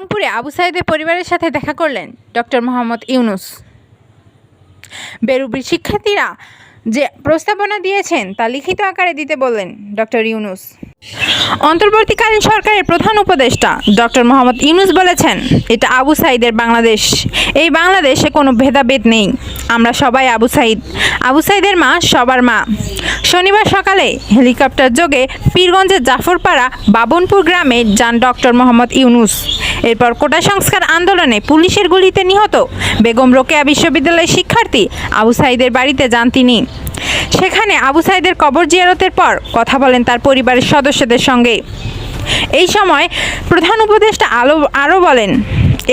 আবু সাইদের পরিবারের সাথে দেখা করলেন ডক্টর মোহাম্মদ ইউনুস। বেরুবির শিক্ষার্থীরা যে প্রস্তাবনা দিয়েছেন তা লিখিত আকারে দিতে বললেন ডক্টর ইউনুস। অন্তর্বর্তীকালীন সরকারের প্রধান উপদেষ্টা ডক্টর মোহাম্মদ ইউনুস বলেছেন, এটা আবু সাইদের বাংলাদেশ। এই বাংলাদেশে কোনো ভেদাভেদ নেই। আমরা সবাই আবু সাইদ। আবু সাইদের মা সবার মা। শনিবার সকালে হেলিকপ্টার যোগে পীরগঞ্জের জাফরপাড়া বাবনপুর গ্রামে যান ডক্টর মোহাম্মদ ইউনুস। এরপর কোটা সংস্কার আন্দোলনে পুলিশের গুলিতে নিহত বেগম রোকেয়া বিশ্ববিদ্যালয়ের শিক্ষার্থী আবু সাইদের বাড়িতে যান তিনি। সেখানে আবু সাইদের কবর জিয়ারতের পর কথা বলেন তার পরিবারের সদস্যদের সঙ্গে। এই সময় প্রধান উপদেষ্টা আলো আরও বলেন,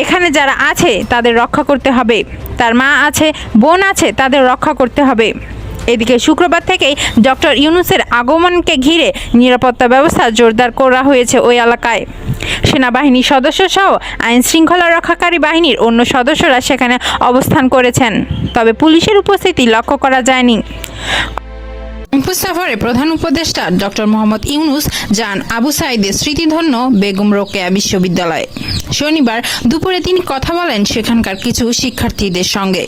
এখানে যারা আছে তাদের রক্ষা করতে হবে। তার মা আছে, বোন আছে, তাদের রক্ষা করতে হবে। এদিকে শুক্রবার থেকেই ডক্টর ইউনুসের আগমনকে ঘিরে নিরাপত্তা ব্যবস্থা জোরদার করা হয়েছে ওই এলাকায়। সেনাবাহিনীর সদস্য সহ আইন শৃঙ্খলা রক্ষাকারী বাহিনীর অন্য সদস্যরা সেখানে অবস্থান করেছেন। তবে পুলিশের উপস্থিতি লক্ষ্য করা যায়নি। রংপুর সফরে প্রধান উপদেষ্টা ডক্টর মোহাম্মদ ইউনুস যান আবু সাইদের স্মৃতিধন্য বেগম রোকেয়া বিশ্ববিদ্যালয়ে। শনিবার দুপুরে তিনি কথা বলেন সেখানকার কিছু শিক্ষার্থীদের সঙ্গে।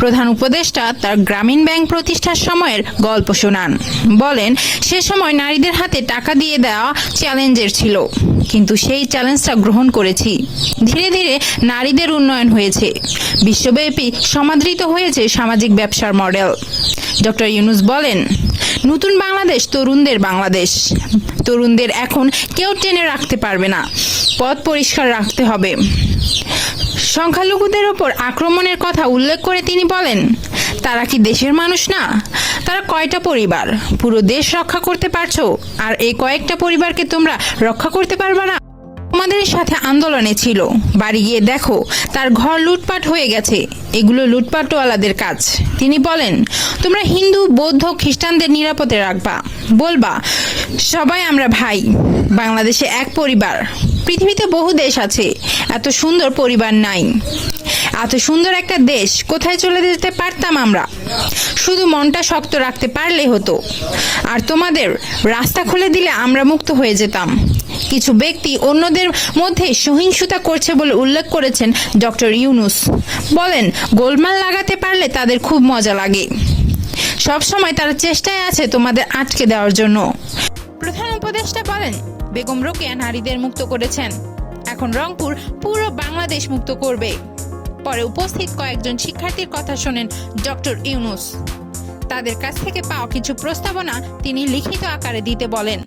প্রধান উপদেষ্টা তার গ্রামীণ ব্যাংক প্রতিষ্ঠার সময়ের গল্প শোনান। বলেন, সে সময় নারীদের হাতে টাকা দিয়ে দেওয়া চ্যালেঞ্জের ছিল, কিন্তু সেই চ্যালেঞ্জটা গ্রহণ করেছি। ধীরে ধীরে নারীদের উন্নয়ন হয়েছে। বিশ্বব্যাপী সমাদৃত হয়েছে সামাজিক ব্যবসার মডেল। ডক্টর ইউনুস বলেন নতুন বাংলাদেশ, তরুণদের বাংলাদেশ। তরুণদের এখন কেউ টেনে রাখতে পারবে না। পথ পরিষ্কার রাখতে হবে। সংখ্যালঘুদের ওপর আক্রমণের কথা উল্লেখ করে তিনি বলেন, তারা কি দেশের মানুষ না? তারা কয়টা পরিবার? পুরো দেশ রক্ষা করতে পারছ? আর এই কয়েকটা পরিবারকে তোমরা রক্ষা করতে পারবা না? আমাদের সাথে আন্দোলনে ছিল। বাড়ি গিয়ে দেখো, তার ঘর লুটপাট হয়ে গেছে। এগুলো লুটপাটওয়ালাদের কাজ। তিনি বলেন, তোমরা হিন্দু, বৌদ্ধ, খ্রিস্টানদের নিরাপদে রাখবা। বলবা, সবাই আমরা ভাই। বাংলাদেশে এক পরিবার। পৃথিবীতে বহু দেশ আছে। এত সুন্দর পরিবার নাই। এত সুন্দর একটা দেশ, কোথায় চলে যেতে পারতাম আমরা? শুধু মনটা শক্ত রাখতে পারলে হতো। আর তোমাদের রাস্তা খুলে দিলে আমরা মুক্ত হয়ে যেতাম। কিছু ব্যক্তি অন্যদের মধ্যে সহিংসতা করছে বলে উল্লেখ করেছেন ডক্টর ইউনুস। বলেন, গোলমাল লাগাতে পারলে তাদের খুব মজা লাগে। সব সময় তারা চেষ্টায় আছে তোমাদের আটকে দেওয়ার জন্য। প্রধান উপদেষ্টা বলেন, বেগম রোকেয়া নারীদের মুক্ত করেছেন। এখন রংপুর পুরো বাংলাদেশ মুক্ত করবে। পরে উপস্থিত কয়েকজন শিক্ষার্থীর কথা শোনেন ডক্টর ইউনুস। তাদের কাছ থেকে পাওয়া কিছু প্রস্তাবনা তিনি লিখিত আকারে দিতে বলেন।